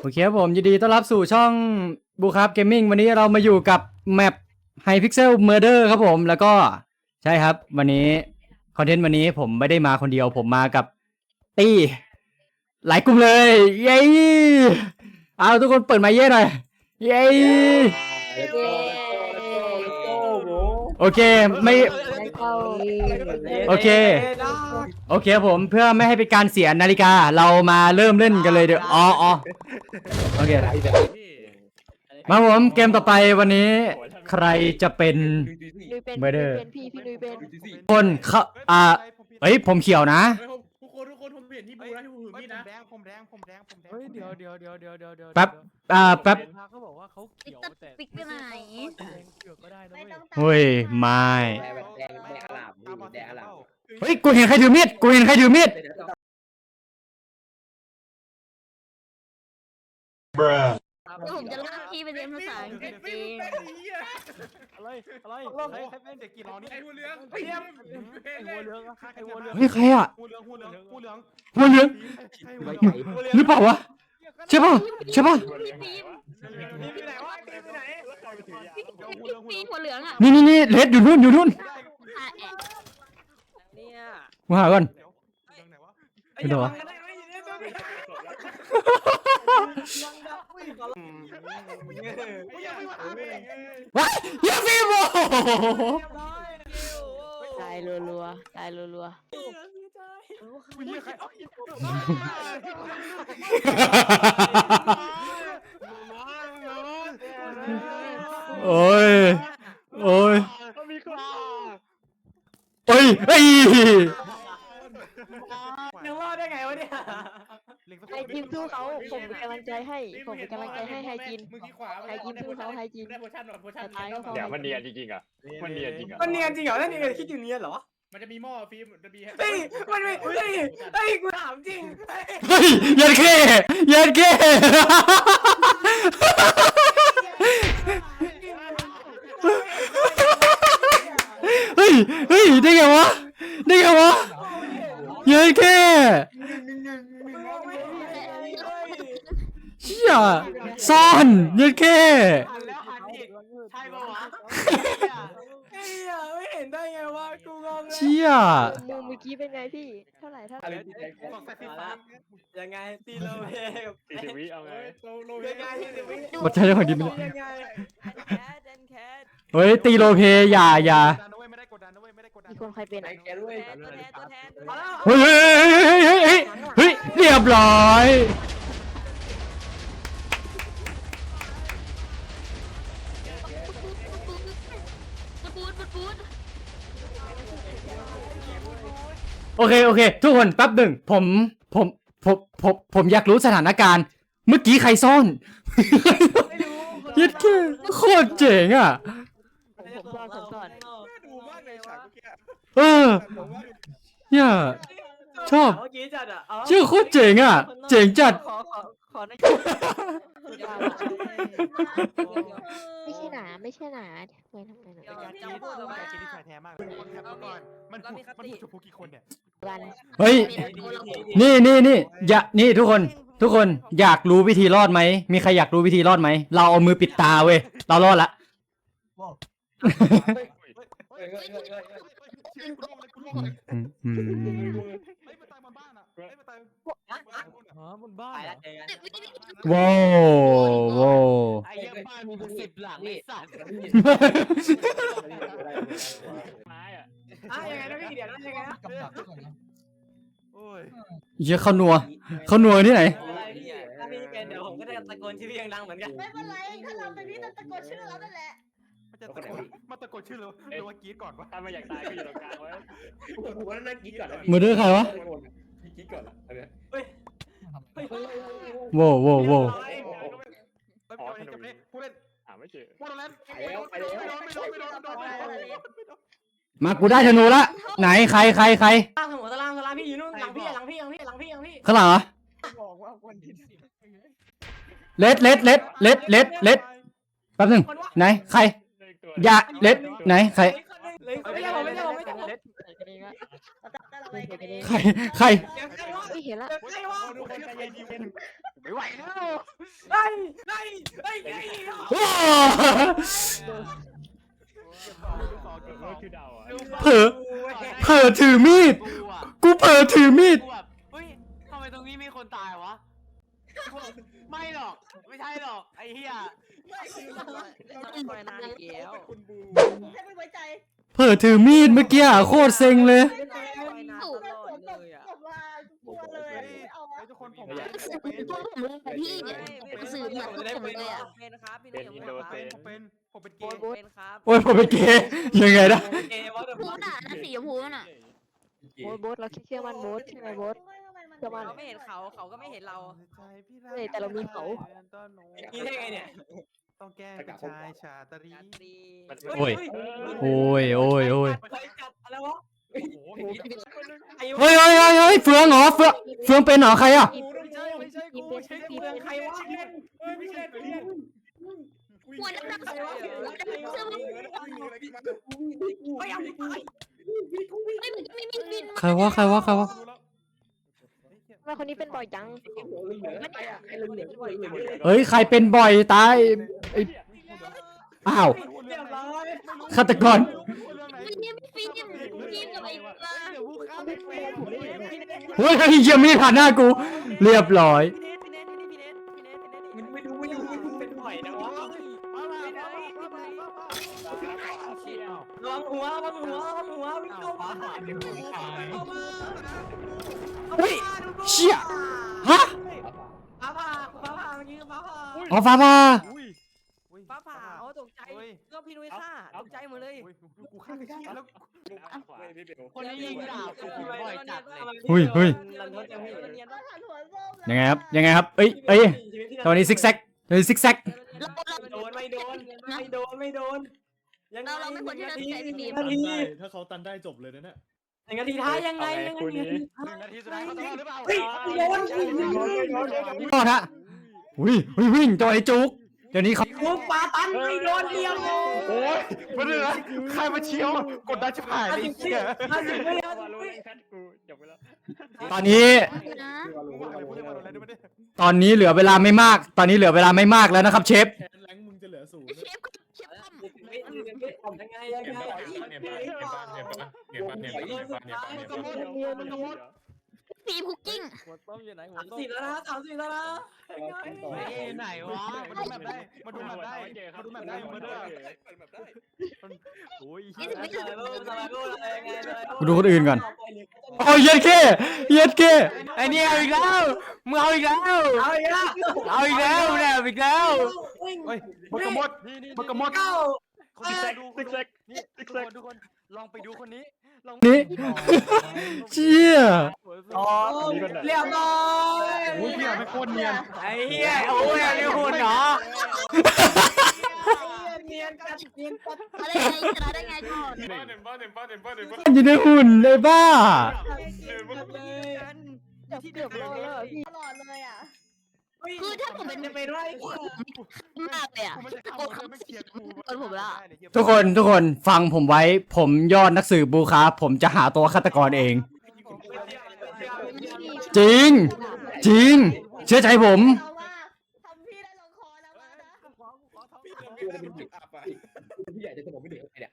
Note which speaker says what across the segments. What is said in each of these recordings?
Speaker 1: โอเคครับผมยินดีต้อนรับสู่ช่องบูครับเกมมิ่งวันนี้เรามาอยู่กับแมป Hypixel Murder ครับผม แล้วก็ใช่ครับ วันนี้คอนเทนต์วันนี้ผมไม่ได้มาคนเดียว ผมมากับตี้หลายกลุ่มเลย เย้เอาทุกคนเปิดไมค์เย้หน่อยเย้ โอเคไม่ โอเค โอเคครับผมเพื่อไม่ให้เป็นการเสียนาฬิกาเรามาเริ่มเล่นกันเลยเดี๋ยวอ๋ออ๋อโอเคมาผมเกมต่อไปวันนี้ ใครจะเป็น
Speaker 2: นุยเป็น
Speaker 1: Murder
Speaker 2: เป็นพี่พี่นุยเป็น
Speaker 1: คนเขาอ่าเอ้ยผมเขียวนะ
Speaker 3: เห็นที่บูนะที่บูถือมีดนะ
Speaker 4: แดงผมแดงผมแดงผมแดง
Speaker 5: เฮ้ยเดี๋ยวเดี๋ยวเดี๋ยวเดี๋ยวเดี๋ยวเดี๋ยว
Speaker 1: แป๊บ อ่าแป๊บ
Speaker 5: เขาบอกว่าเขาเขียวแต่
Speaker 6: ติ๊กไปไหน
Speaker 5: แดงเขียวก็ได้นะ
Speaker 6: ไม่
Speaker 5: เว้ย
Speaker 6: ต้อง
Speaker 1: เฮ้ยไม่
Speaker 4: แดงแดงแดงอลามแดงอลาม
Speaker 1: เฮ้ยกูเห็นใครถือมีดกูเห็นใครถือมีด
Speaker 6: ผมจะลากพี่ไปเรียนภาษาอังกฤษเอง
Speaker 5: อะไรอะไรใครใครเป็นเด็กกี่ล้อนี่
Speaker 3: ไอ้หัวเหลือง
Speaker 5: ไอ้หัวเหลืองไอ้หัวเหลือง
Speaker 1: เฮ้ยใครอะ
Speaker 4: หัวเหลืองหัวเหลืองหัวเหลือง
Speaker 1: หัวเหลือง
Speaker 4: ใช่หัวเห
Speaker 1: ห
Speaker 4: ลือง
Speaker 1: รือเปล่าวะใช่ป่ะใช่ป่ะ
Speaker 6: พี่ปีน
Speaker 4: นี่ที่ไหนวะที่ไหน
Speaker 6: พี่ปีนหัวเหลืองอะ
Speaker 1: นี่นี่นี่เลดอยู่นู่นอยู่นู่น
Speaker 6: อะแอะ
Speaker 2: เนี่ย
Speaker 1: กูหาก่ อน
Speaker 4: ไหนวะ
Speaker 1: ไปดูวะว้ายอย่าฟิล์มโอ้โห
Speaker 2: ตายรัวๆตายรัว
Speaker 4: ผู้หญิงใคร
Speaker 1: โอ้ยโอ้ย
Speaker 4: มีคน
Speaker 1: โอ้ยเอ้ย
Speaker 4: ยังรอดได้ไงวะเนี่ย
Speaker 2: ๆไฮจินสู้เขาผมเป็นกำลังใจให้ ผมเป็นกำลังใจให้ไฮจิน
Speaker 3: มือขี้ขวา
Speaker 2: ไฮจินสู้เขาไฮจิน
Speaker 3: ได้โพชั่นหน่อยโพชั่น
Speaker 2: ตายก็พอ
Speaker 7: เดี๋ยวมันเนียนจริงๆอะ มันเนียนจริงอะ
Speaker 4: มันเนียนจริงเหรอนั่นเนียนคิดอยู่เนียนเหรอ
Speaker 3: มันจะมีหม้อฟิล์มจะมี
Speaker 4: เฮ้ยมันไม่เฮ้ยเฮ้ยกูถามจริง
Speaker 1: เฮ้ยยันเก้ยันเก้เฮ้ยเฮ้ยได้ไงวะได้ไงวะยันเก้ เชี่ยซ่อนยันเก้
Speaker 4: หันแล้วหันอีกใช่ปะวะเฮ้ยไม่เห็นได้ไงวะกูงงเลย
Speaker 1: เชี่ย
Speaker 2: มุมเมื่อกี้เป็นไงพี่ เท่าไหร่เท่าไหร่
Speaker 4: บอกสักทีฟ้ายังไงตีโลเว
Speaker 7: สี่สิบวิเอาไง
Speaker 3: โลโล
Speaker 4: ยังไงตีโลเว
Speaker 1: บทใช้เรื่องของดีไหม
Speaker 4: ยังไง
Speaker 1: เฮ้ยตีโลเพอย่าอย่า
Speaker 4: ไม่ได้กดดันนะเว้ยไม่ได้กดดัน
Speaker 2: มีคนใครเป็นอะ
Speaker 1: เฮ้ยเฮ้ยเฮ้ยเฮ้ยเฮ้ยเรียบร้อย
Speaker 6: ปูดปูดปูด
Speaker 1: โอเคโอเค ทุกคนแป๊บหนึ่งผมผมผมผมผมอยากรู้สถานการณ์ เมื่อกี้ใครซ่อนยัดแค่โคตรเจ๋งอะ
Speaker 2: ผมซ่อนผมซ่อน
Speaker 3: ดูมากเลยฉากเมื่อกี้
Speaker 1: เออเนี่ย ชอบ
Speaker 4: เมื่อกี้จัดอะ
Speaker 1: ชื่อโคตรเจ๋งอะ เจ๋งจัด
Speaker 2: ขอขอขอนะ ไม่ใช่หนาไม่ใช่หนาไว้ทำไมหนา
Speaker 4: การจีนการจีนที่ชายแท้มากเลยคนแคปมาก่อนมันพูดมันพูดถูกกี่คนเนี่ย
Speaker 2: วัน
Speaker 1: เฮ้ยนี่นี่นี่อย่านี่ทุกคน ทุกคนอยากรู้วิธีรอดไหมมีใครอยากรู้วิธีรอดไหมเราเอามือปิดตาเว้ยเรารอดละอืมอืม
Speaker 4: เฮ้ยมันตายบนบ้านอะเฮ้ยมันตาย
Speaker 5: อ๋อบนบ้านเหรอ
Speaker 1: ว้าวว้าว
Speaker 4: ไอ้ยังบ้านมีเป็นสิบหลังไอ้สัตว์
Speaker 7: ไม้อะ
Speaker 4: อะยังไงนะพี่เดี๋ยวนะยังไงนะ
Speaker 5: โอ้ย
Speaker 1: เหี้ยเขานัวเขานัวที่ไหน
Speaker 4: ถ้าพี่เป็นเดี๋ยวผมก็จะตะโกนชื่อพี่ดังๆเหมือนกัน
Speaker 6: ไม่เป็นไรถ้าเราเป็นพี่ต้องตะโกนชื่อเรานั่นแหละ
Speaker 4: มันจะตะโกนมาตะโกนชื่อหรือหรือว่ากรี๊ดก่อนวะ
Speaker 7: ถ้าไม่อยากตายก็อยู่ตรงกลางไว้
Speaker 8: ผมว่าน่ากินก่อนนะ
Speaker 1: มือดื้อใครวะ
Speaker 8: พี่กินก่อนละอันเนี้ย
Speaker 1: โว้วโว้วโว้ว
Speaker 4: ผู้เล่น
Speaker 7: หาไม่เจอ
Speaker 4: ผู้เล่น
Speaker 8: ไปแล้วไปแล้ว
Speaker 4: ไม่โดนไม่โดนไม่โดนไม่โดนไม่โดน
Speaker 1: มากูได้ธนูละไหนใครใครใคร
Speaker 4: ล่างหัวตารางตารางพี่อยู่นู่นหลังพี่หลังพี่หลังพี่หลังพี่หลังพี่
Speaker 1: ข้างหลังเหรอ
Speaker 5: บอกว่าคนที่
Speaker 1: เลดเลดเลดเลดเลดเลดแป๊บหนึงไหนใครอย่าเล็ดไหนใคร
Speaker 4: ไม่ใช่ผมไม่ใช่ผมไม่ใช่ผม
Speaker 2: เองอะ
Speaker 6: แต่เราไปกันเอง
Speaker 1: ใครใคร
Speaker 2: ไม่เห็นละ
Speaker 4: ใครวะ
Speaker 3: ทุกคนใจเย็น
Speaker 5: ไม่ไหวแล้ว
Speaker 4: ไอ้ไอ้ไอ้ไอ้
Speaker 1: ว้า
Speaker 7: ก็คือเดาอะ
Speaker 1: เผลอเผลอถือมีด
Speaker 4: กูอะ
Speaker 1: กูเผลอถือมีด
Speaker 4: กูแบบเฮ้ยทำไมตรงนี้มีคนตายวะ ไม่หรอก ไม่ใช่หรอกไอ้เหี้ย
Speaker 3: ไม่คือเราเราต้อง
Speaker 2: ไปนานอีกแล้ว
Speaker 3: คุณบู
Speaker 6: แค่ไม่ไว้ใจ
Speaker 1: เผลอถือมีดเมื่อกี้อะโคตรเซ็งเลย
Speaker 6: ไม่ไว้ใจตลอดเลยอะกลัวเลยเอา
Speaker 5: เฮ้ยทุกคนผม
Speaker 6: ไม่
Speaker 5: เป็น
Speaker 6: พวกผมเลยพี่เนี่ยสื่อเหมือนพวกผมเลยอะ
Speaker 4: เป็นครับพี่
Speaker 7: เป็นอินโดเซน
Speaker 5: ผมเป็นผมเป็นเก
Speaker 2: โบ๊ท
Speaker 5: ย์
Speaker 2: โบ๊ท
Speaker 4: เป็นครับ
Speaker 1: โอ้ยผมเป็นเกย์ยังไงนะ
Speaker 4: เกย์วอเตอร์
Speaker 6: พูดอะนะสีชมพูนั่นอะ
Speaker 2: โบ๊ทโบ๊ทเราคิดเชื่อมันโบ๊ทใช่ไหมโบ๊ทเชื่อมั่น
Speaker 4: เราไม่เห็นเขาเขาก็ไม่เห็นเรา
Speaker 2: เฮ้ยแต่เรามีเขา
Speaker 4: คิดได้ไงเนี่ย
Speaker 5: ต้องแก้เป็นชายชาตรี
Speaker 1: โอ้ย โอ้ยโอ้ยโอ้ย
Speaker 4: ใครจัดอะไรวะ
Speaker 5: โอ้โห
Speaker 1: เฮ้ยเฮ้ยเฮ้ยเฮ้ยเฟืองเหรอเฟืองเฟืองเป็นเหรอใครอะ
Speaker 3: บูต้อง
Speaker 5: ไม่ใช่ไม่ใช่กู
Speaker 2: เป็น
Speaker 5: ใช่
Speaker 2: ที
Speaker 5: กู
Speaker 2: เป็นใครวะ
Speaker 3: เฮ้ยไม่ใช่เรียน
Speaker 6: หัวดำๆหัวดำๆเสื้อมัน
Speaker 4: ไม่เอาไป
Speaker 6: ไม่มีไม่มีบิน
Speaker 1: ใครวะใครวะใครวะ
Speaker 2: ทำ ไมคนนี้เป็นบ่อยจัง
Speaker 1: เฮ้ยใครเป็นบ่อยตายไอ้อ้าว
Speaker 4: เรียบร้อย
Speaker 1: ฆาตกร
Speaker 6: ไม่มีฟิล์มฟิล์มกับไอ้ปลา
Speaker 5: เดี๋ยวผู้ฆ่าไม่เป็น
Speaker 1: เฮ้ยเหี้ยังมีผ่านหน้ากู เรียบร้อย
Speaker 4: พี่เนทพี่เนทพี่เนทพี่เนทพี่เนทพี่เนทไม่ดูไม่ดูไม่ดูเป็นบ่อยนะวะระวังหัวระวังหัวระวังหัววิ่งเข้ามาเข้ามา
Speaker 1: เฮ้ยเชี่ยฮะ
Speaker 4: ฟ้าผ่าฟ้าผ่าเมื่อกี้ฟ้าผ่า
Speaker 1: อ๋อฟ้าผ่า
Speaker 5: อุ้ย
Speaker 4: ฟ้าผ่าโอ้ตกใจก็พี่นุ้ยฆ่าตกใจหมดเลย
Speaker 5: กูฆ่าไปชี้แล้ว
Speaker 3: ไม่พี่เบล
Speaker 4: คนนี้ยิงดาบกูบ่อยจัดเลย
Speaker 1: เฮ้ยเฮ้ย
Speaker 4: รันทดยังไม่เห็น
Speaker 6: เราหันหัวส้ม
Speaker 1: ยังไงครับยังไงครับเอ้ยเอ้ยตอนนี้ซิกแซกตอนนี้ซิกแซก
Speaker 6: เราเรา
Speaker 4: โดนไม่โดนไม่โดนไม่โดน
Speaker 6: เราเราไม่ควรที่จะใช้ฟิล์ม
Speaker 4: นาที
Speaker 3: ถ้าเขาตันได้จบเลยนะเนี่ย
Speaker 4: หนึ่งนาทีท้ายยังไงยังไง
Speaker 7: คู่นี้
Speaker 5: หนึ่งนาทีสุดท้ายเขาต้องรอดหรือเปล่า
Speaker 4: เฮ้ยโดน
Speaker 1: รอดฮะอุ้ยอุ้ยวิ่งตัวไอ้จุกเดี๋ยวนี้เขา
Speaker 4: กูปาตันไม่โดนเดียวเลย
Speaker 5: โอ้ยมาเลยนะใครมาเชียวกดดันชิบหายเลยเหี้ย
Speaker 4: ห้าสิบไม่ได้
Speaker 7: วาโลแรนแคทกูจบ ไปแล้ว
Speaker 1: ตอนนี้
Speaker 6: นะ
Speaker 5: มึงว่าอะไรมึงเรียกว่าอะไรดูมาดิ
Speaker 1: ตอนนี้เหลือเวลาไม่มากตอนนี้เหลือเวลาไม่มากแล้วนะครับเชฟ
Speaker 3: แคนแรงมึงจะเหลือศูนย์
Speaker 6: เชฟเชฟคอม
Speaker 4: ไม่ไม่ทำยังไงยังไง
Speaker 6: ฟิล์มคุกกิ้ง
Speaker 5: หัวต้มอยู่ไหนหัว
Speaker 4: สาม
Speaker 5: ต้ม
Speaker 4: สิบแล้วนะสามสิบแล้วนะ
Speaker 5: ไหนวะมาดูแมปได้มาดูแมปได้มาดูแมปได้มาด้วย
Speaker 3: เปิดแบบได้
Speaker 5: โอ้ย
Speaker 6: นี่ถึงไม่ถึง
Speaker 1: กูดูคนอื่นก่อนโอ้ยเย็ดเคเย็ดเคไอ้นี่เอาอีกแล้วมึงเอาอีกแล้ว
Speaker 4: เอาอีกแล้ว
Speaker 1: เอาอีกแล้วเนี่ยเอาอีกแล้ว
Speaker 5: เฮ้ยมันกระมดนี่นี่มันกระมด
Speaker 4: เก้า
Speaker 5: คนดูติ๊กแซกนี่ทุกคนทุกคนลองไปดูคนนี้ ลอง
Speaker 1: นี่ เชี่ย
Speaker 4: อ๋อเรียบร้อย
Speaker 5: โอ้ยพี่ไม่โคตรเนียน
Speaker 1: ไอ้เหี้ยโอ้ยอันนี้หุ่นเหรอ
Speaker 4: เนียนกัดเนียนกัด
Speaker 6: อะไรไงชนะได้ไงก่อน
Speaker 7: บ้านเนบ้านเนบ้านเนบ้านเนบ้าน
Speaker 1: อยู่ในหุ่นเลยบ้า
Speaker 2: เกือบรอดแล้วอะพี่
Speaker 6: ตลอดเลยอะ
Speaker 4: คื
Speaker 6: คือถ้าผมเป็น
Speaker 4: จะไปไล่
Speaker 6: มากเลยอะ
Speaker 5: กูไม่ใช่
Speaker 6: ตะโกน
Speaker 5: คำไม่เชียร์กู
Speaker 6: คนผมละ
Speaker 1: ทุกคนทุกคนฟังผมไว้ ผมยอดนักสืบบูคาผมจะหาตัวฆาตกรเอง จริง จริง เชื่อใจผม
Speaker 6: เราว่าทำพี่ได้ลงคอแล้วว่านะ
Speaker 3: พี่เดินไปเป็นจุดอับอะ
Speaker 8: พี่ใหญ่จะสมองไม่เด็กเนี่ย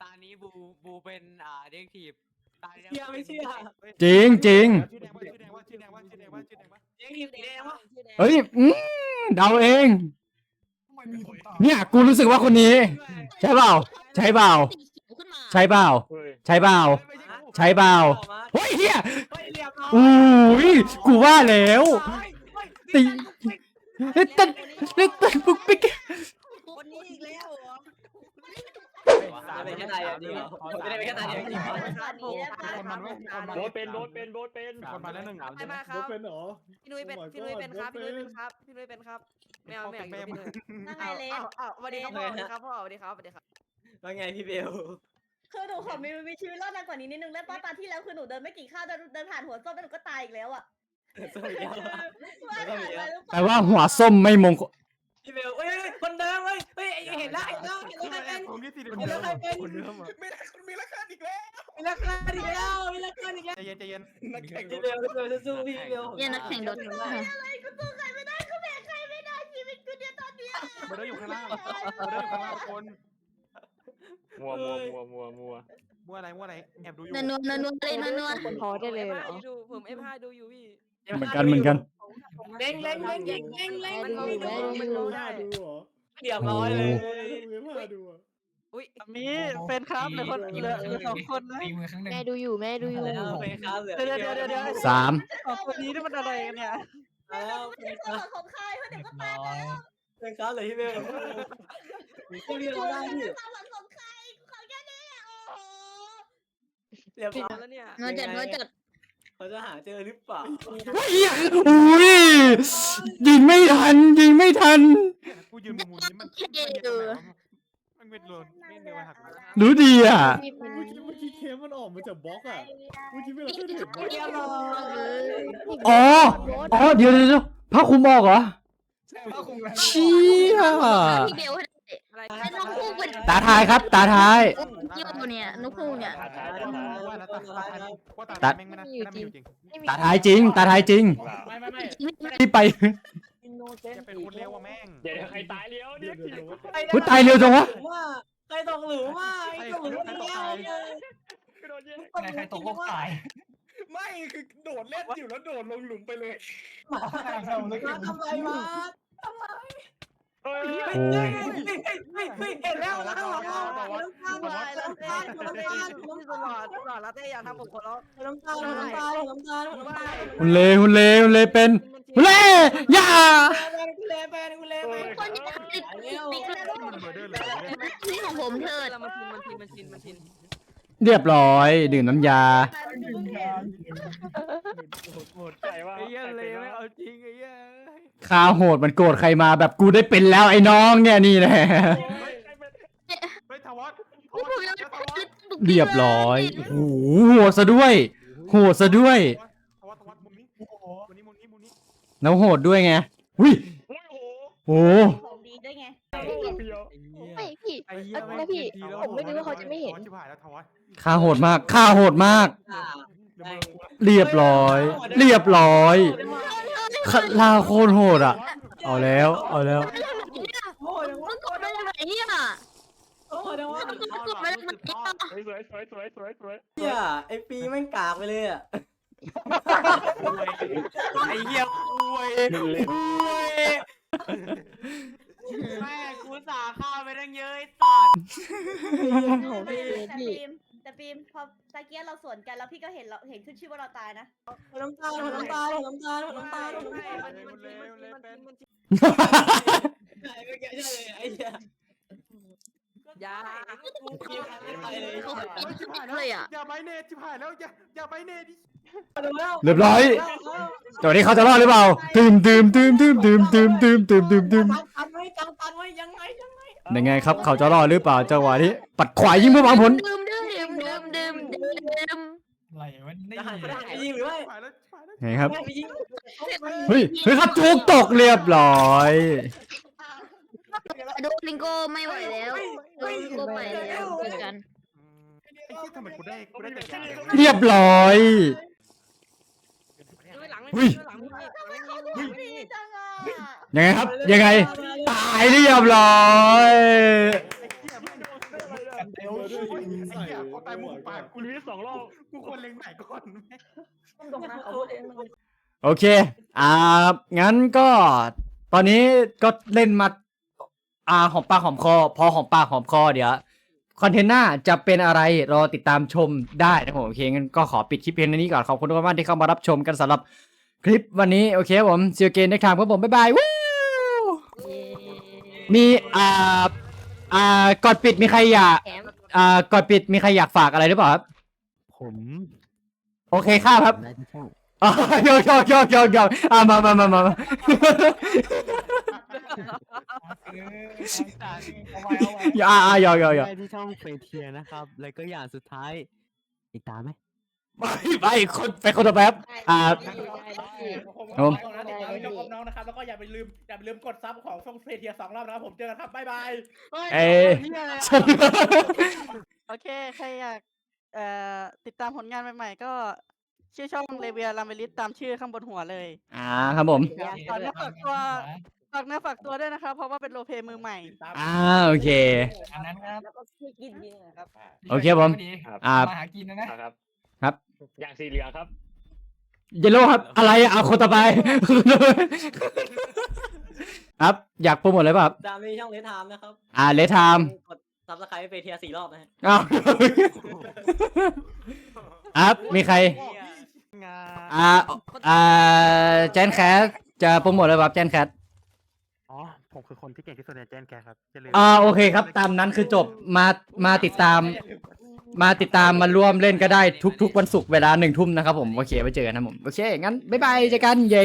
Speaker 9: ตานี้บูบูเป็นอ่าเด็กทีบ ตา
Speaker 4: เชื่อไม่เชื่อ
Speaker 1: จริงจริง
Speaker 5: ชื่อแดงว่าชื่อแดงว่าชื่อแดงว่าชื่อแดงว่าชื่อแดงว่า
Speaker 4: ยังทีมสีแดงวะ
Speaker 1: เฮ้ยอืมเดาเองเนี่ยกูรู้สึกว่าคนนี้ ใช่เปล่า ใช่เปล่า
Speaker 6: ขึ้นมา
Speaker 1: ใช่เปล่า
Speaker 7: เฮ้ย
Speaker 1: ใช่เปล่า ใช่เปล่าเฮ้ยเฮีย
Speaker 4: เฮ้ยเรียบร้อย
Speaker 1: อุ้ยกูว่าแล้วตีเฮ้ยตันเฮ้ยตันปุ๊กปิ๊ก
Speaker 4: คนนี้อีกแล้วเหรอ จะเป็นแค่ตายอย่างเดียวจะได้เป็นแค่ตายอย่างเดียว
Speaker 7: โบทเป็นโบทเป็นโบทเป็น
Speaker 5: คนมาแล้วหนึ่ง
Speaker 4: ไปมาค
Speaker 3: รั
Speaker 4: บ
Speaker 3: เป็นเหรอ
Speaker 4: พี่นุ้ยเป็นพี่นุ้ยเป็นครับพี่นุ้ยเป็นครับพี่นุ้ยเป็นครับไม่เอาไม่อาพี่นุ้ย
Speaker 6: นั่งไงเล
Speaker 4: อ้าวอ้าวสวัสดีครับพ่อสวัสดีครับพ่อสวัสดีครับสวัสดีครับ
Speaker 9: ว่าไงพี่เบล
Speaker 6: คือหนูขอมีมีชีวิตรอดนานกว่านี้นิดนึงได้วป้าตาที่แล้วคือหนูเดินไม่กี่ข้าวเดินเดินผ่านหัวส้มแล้วหนูก็ตายอีกแล้วอะ
Speaker 9: ว่า
Speaker 6: ผ่านอะไร
Speaker 1: แปล
Speaker 6: ล่
Speaker 1: ว่าหัวส้มไม่มงคล
Speaker 9: พี่เบลเอ้ยคนเดิมเฮ้ยเฮ้ยเห็นแล้วเห็นแล้วเห็นแล้วเป็น
Speaker 5: ผมนี่สีแด
Speaker 4: มีราคาเป็น
Speaker 5: คนเดิมอะ
Speaker 3: ไม่ได้มีราคาอีกแล้ว
Speaker 4: มีราคาอีกแล้วมีราคาอีกแล้ว
Speaker 5: ใจเย็นใจเย็น
Speaker 3: นักแข่ง
Speaker 4: เร็วเร็วสู้พี่เร็ว
Speaker 2: เนี่ยนักแข่งรถ
Speaker 6: อะไรกูสู้ใครไม่ได้กูแบกใครไม่ได้ชีวิตกูเนี่ยตอนเนี้ย
Speaker 5: มาเดินอยู่ข้างล่างมาเดินอยู่ข้างล่างคน
Speaker 7: มัวมัวมัวมัวมัว
Speaker 5: มัวอะไรมัวอะไรแอบดูอยู่
Speaker 2: นันนวลนันนวลเลยนันนวล
Speaker 10: พอได้เลยเหรอ
Speaker 9: ดูผม F5 ดูอยู่พี่
Speaker 1: เหมือนกันเหมือนกัน
Speaker 4: เล่งเล่งเล่งเล่งเล่งเล่ง
Speaker 10: แม่ดูแม่ดู
Speaker 3: ไม่รู้หน้าดูเหรอ
Speaker 4: เรียบร้อยเลย
Speaker 3: ไม่มาดูอะ
Speaker 9: อุ้ย
Speaker 5: มีเป็นครับเหลือคนเหลือเหลือสองคนนะ
Speaker 10: แม่ดูอยู่แม่ดูอยู่
Speaker 4: แล้วเป็นครับเหลือ
Speaker 5: เดี๋ยวเดี๋ยวเดี๋ยวเดี๋ยว
Speaker 1: สาม
Speaker 5: สองคนนี้นี่มันอะไรกันเนี่ย
Speaker 4: แล้ว
Speaker 6: ไม่
Speaker 4: เป็น
Speaker 6: ใช่
Speaker 4: ค
Speaker 6: ตัว
Speaker 4: รับ
Speaker 6: ของใครเพราะเดี๋ยวก็ตายแล้ว
Speaker 4: เป็นครับเลยที่เบลเขาเรียกเราได้พี่
Speaker 6: ตัวของใครกูขอแค่นี้โอ้โห
Speaker 4: เรียบร้อย
Speaker 9: แล้วเนี่ย
Speaker 2: มาจัดมาจัด
Speaker 4: เขาจะหาเจอหรือเปล่า
Speaker 1: อุ้ยยิงไม่ทัน ยิงไม่ทัน
Speaker 5: กูยืนมุมนี้มันมันเป็นโดนไม่เดียวหัก
Speaker 1: รู้ดีอะ
Speaker 10: พี่เป็น
Speaker 3: เมื่อกี้เมื่อกี้เคมมันออกมาจากบล็อกอะเมื่อกี้ไม่เราเคยเห็นบล็อก
Speaker 4: เรียบร้อย
Speaker 1: อ๋อ อ๋อ เดี๋ยวเดี๋ยวเดี๋ยวผ้าคลุมออกเหรอ เชี่ย
Speaker 2: พี่เบลให้
Speaker 9: อะไร
Speaker 2: ให้น้องคู่เป็น
Speaker 1: ตาทายครับ ตาทาย
Speaker 2: ยูเนี่ยน้องคู่เนี่ย
Speaker 7: ขาดท้ายขาดท้าย
Speaker 5: ว่าแล้วตาตาว่าตาแม่งไม่น่าไม่น่ามีอยู่จริง
Speaker 1: ตาทายจริง ตาทายจริง
Speaker 3: ไม่ไม่ไม่
Speaker 1: ที่ไป
Speaker 5: จะเป็นคนเร็วว่ะแม่ง
Speaker 7: เดี๋ยวใครตายเลี้ยว
Speaker 3: เดี๋
Speaker 7: เดี๋
Speaker 3: ย
Speaker 7: ยวว
Speaker 3: เดี๋ยว
Speaker 1: อุ๊ยตายเร็วจังวะ
Speaker 4: ว่าใครตกหลุมว่าใครตกหลุมเดียวเลย
Speaker 7: โดนแย่ง
Speaker 4: ใครตกโลกตาย
Speaker 3: ไม่คือโดดเล่นอยู่แล้วโดดลงหลุมไปเลย
Speaker 4: มาทำไรมา
Speaker 7: เฮ้ย
Speaker 1: โอ้
Speaker 4: เฮ้ยเฮ้ยเห็นแล้วแล้วข้างหลังเราน้ำตาลน้ำตาลน้ำตาลน้ำตาล
Speaker 9: ตลอดตลอดแล้วเต้อย่าทำผมขอร้อง
Speaker 4: น้ำตาลน้ำตาลน้ำตาลน้ำตาล
Speaker 1: หุ่นเลหุ่นเลหุ่นเลเป็นหุ่นเลอย่า
Speaker 4: กูเล่แปนกูเล่แปน
Speaker 2: คนที่ติดติดติด
Speaker 5: มันเบอร์เดอร์เลย
Speaker 2: ที่ของผมเถิด
Speaker 9: มันชินมันชินมันชินมันชิน
Speaker 1: เรียบร้อยดื่มน้ำยา
Speaker 7: หมดใจว่า
Speaker 5: ไอ้เหี้ยเลยไม่เอาจริงไอ้เหี้ย
Speaker 1: คาโหดมันโกรธใครมาแบบกูได้เป็นแล้วไอ้น้องเนี่ยนี่แหละ
Speaker 5: เฮ้ยทวัต
Speaker 2: ผมยัง
Speaker 1: เรียบร้อย โอ้โหโหดซะด้วย โหดซะด้วย
Speaker 5: ทวัตทวัตมุมนี้มุมนี้มุมนี้มุมนี้
Speaker 1: แล้วโหดด้วยไงอุ้ย
Speaker 7: โอ้ยโห
Speaker 1: โอ้
Speaker 6: ของดีด้วยไง
Speaker 7: เพียว
Speaker 10: ไม่พี่
Speaker 5: ไอ้เหี้ย
Speaker 10: แล้วพี่ผมไม่รู้ว่าเขาจะไม่เห็น
Speaker 5: ชิบหายแล้วทวัต
Speaker 1: ค่าโหดมากค่าโหดมาก
Speaker 5: เดี๋ยวมึง
Speaker 1: เรียบร้อย เรียบร้อยคลาโคตรโหดอะ เอาแล้ว เอาแล้ว
Speaker 4: โอ้ย
Speaker 2: มึงกดมาจากไหนเนี่ย
Speaker 4: โอ้ยจังว่า
Speaker 2: มึงกดมาจากไหนเนี่ย
Speaker 7: สวยสวยสวยสวยสวย
Speaker 4: เนี่ยไอปีแม่งกากไปเลยอะ
Speaker 5: ไอ้เหี้ยอวยอวย
Speaker 9: แม่กูสาข้าวไปตั้งเยอะไอ้สัตว์
Speaker 6: แต่ฟิล์มแต่ฟิล์มพอตะเกียเราสวนกันแล้วพี่ก็เห็นเราเห็นขึ้นชื่อว่าเราตายนะ
Speaker 4: น้ำตาลน้ำตาลน้ำตาลน้ำตาลน้ำตาล
Speaker 9: มันมันมันมันมันมัน
Speaker 4: ไอ้ไม่แกใช่เลยไอ้เหี้ย
Speaker 9: ยา
Speaker 4: กูคิวไปเลย
Speaker 2: เขาเป็นเลยอะ
Speaker 5: อย่าไปเนตชิบหายแล้วอย่าอย่าไปเนต
Speaker 1: เรียบร้อยตัวนี้เขาจะรอดหรือเปล่าตืมตืมตืมตืมตืมตืมตืมตืมตืมตืม
Speaker 4: ตันไว้ตันตันไว้ยังไงยังไง
Speaker 1: ยังไงครับ เขาจะรอดหรือเปล่าจังหวะนี้ ปัดขวายิงเพื่อหวังผล
Speaker 2: ดื่มดื่มดื่มดื่มดื่มดื่ม
Speaker 4: จะหันไปทางไหนยิงหรือไม่
Speaker 5: ชิบหายแล้วชิบหายแล้ว
Speaker 1: ไงครับ
Speaker 4: ไม่ยิง
Speaker 1: เฮ้ยเฮ้ยครับจุกตกเรียบร้อย
Speaker 2: โดลิงโก้ไม่ไหวแล้วโดลิงโก้ไปแล้วเหมือนกัน
Speaker 5: ไอ้เหี้ยทำไมกูได้กูได้แต่การ
Speaker 1: เรีย บร้ย
Speaker 9: หลัง
Speaker 1: อุ้ย
Speaker 9: หลังหลัง
Speaker 6: ดีจังอะ
Speaker 1: ยังไงครับ ยังไง ตายเรียบร้อย
Speaker 3: เดี๋ยวด้วยยิงใส่
Speaker 5: พอตายมุมปาก
Speaker 7: กูรีสองรอบ
Speaker 5: กูควรเล็งไหนก่อน
Speaker 1: โอเค อ่า งั้นก็ ตอนนี้ก็เล่นมา อ่า หอมปากหอมคอ พอหอมปากหอมคอเดี๋ยว คอนเทนต์หน้าจะเป็นอะไร รอติดตามชมได้นะผม โอเค งั้นก็ขอปิดคลิปเพียงเท่านี้ก่อน ขอบคุณทุกท่านที่เข้ามารับชมกันสำหรับ คลิปวันนี้โอเคครับผมเซียเกนในทางครับผม บ๊ายบายวู้มีอ่าอ่าก่อนปิดมีใครอยาก
Speaker 2: แถม
Speaker 1: อ่าก่อนปิดมีใครอยากฝากอะไรหรือเปล่าครับ
Speaker 8: ผม
Speaker 1: โอเคครับครับ
Speaker 8: ได้ที่ช่อง
Speaker 1: อ๋อยอกยอกยอกยอกยอกอะมามามามามาอย่าอะอะยอกยอกยอก
Speaker 8: ได้ที่ช่องเฟเทียนะครับ แล้วก็อย่างสุดท้ายติดตามไหม
Speaker 1: ไปไปคนไปคนละแป๊บอ่า ครับผม
Speaker 3: นะติดตามช่องของน้องนะครับ แล้วก็อย่าไปลืม อย่าไปลืมกดซับของช่องเฟรเทียสองรอบนะครับผม เจอกันครับ บ๊ายบาย
Speaker 1: เอ้ย
Speaker 2: โอเค ใครอยากเอ่อติดตามผลงานใหม่ๆ ก็ชื่อช่องเลเวียลาเมลิสตามชื่อข้างบนหัวเลย
Speaker 1: อ่าครับผม
Speaker 2: ฝากเนื้อฝากตัว ฝากเนื้อฝากตัวด้วยนะครับ เพราะว่าเป็นโรลเพลย์มือใหม่
Speaker 1: อ่าโอเค
Speaker 4: อันนั้นครับ
Speaker 6: แล้วก็ช่วยกินยิงนะครับ
Speaker 1: โอเคผมอ่า
Speaker 4: มาหากินนะนะ
Speaker 7: ครับ
Speaker 1: ครับ
Speaker 7: อย่างสีเหลืองครับ
Speaker 1: เยลโล่ครับ อะไรอะเอาคนต่อไป ครับอยากโปรโมทอะไรป่ะครับ
Speaker 9: ตามในช่องเลทามนะครับ
Speaker 1: อ่าเลทาม
Speaker 9: กดซับสไครต์ไปเทียสี่รอบนะฮะ
Speaker 1: อ้าวครับมีใคร อ่าอ่าแจนแคสจะโปรโมทอะไรป่ะครับแจนแคส
Speaker 5: อ๋อ ผมคือคนที่เก่งที่สุดในแจนแคครับอย่าลืม
Speaker 1: อ่าโอเคครับ ตามนั้นคือจบมามาติดตาม มาติดตามมาร่วมเล่นก็ได้ทุก ๆ วันศุกร์เวลาหนึ่งทุ่มนะครับผมโอเคไว้เจอกันนะผมโอเคงั้นบ๊ายบายเจอกันเย้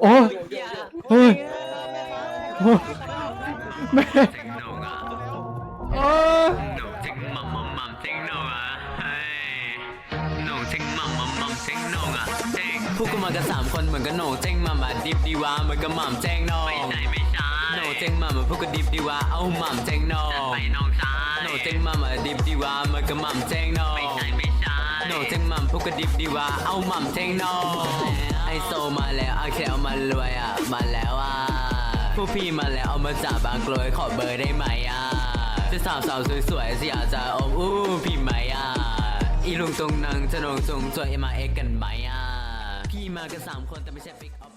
Speaker 1: โอ้เฮ้ยโอ้แม่โอ้
Speaker 9: จริงมัมมัมมัมจริงโนอะเฮ้ยโหน่งจริงมัมมัมมัมจริงโหน่งอะจริงพวกกูมากันสามคนเหมือนกันโหน่งจริงมัมอะดิบดีวะเหมือนกับมัมแจ้งโหน่งไม่ใช่ไม่ใช่โหน่งจงมัมอะพวกกูดิบดีวะเอาหมัมแจ้งโหน่งไปน้องชายหน่งจงมัมอะดิบดีวะเหมือนกับมัมแจ้งโหน่งไม่ใช่ไม่ใช่หน่งจงมัมพวกกูดิบดีวะเอาหมัมแจ้งโหน่งไอโซมาแล้วอาเคลมารวยอะมาแล้วอะพวกพี่มาแล้วเอามาจากบางกลวยขอเบอร์ได้ไหมอะจะสาวสาวสวยๆสิอยากจะอมอู้พี่ไหมอะอีลุงตรงนังจะนงทรงจวยเอ็มเอ็กกันไหมอะพี่มากันสามคนแต่ไม่ใช่ปิกออฟ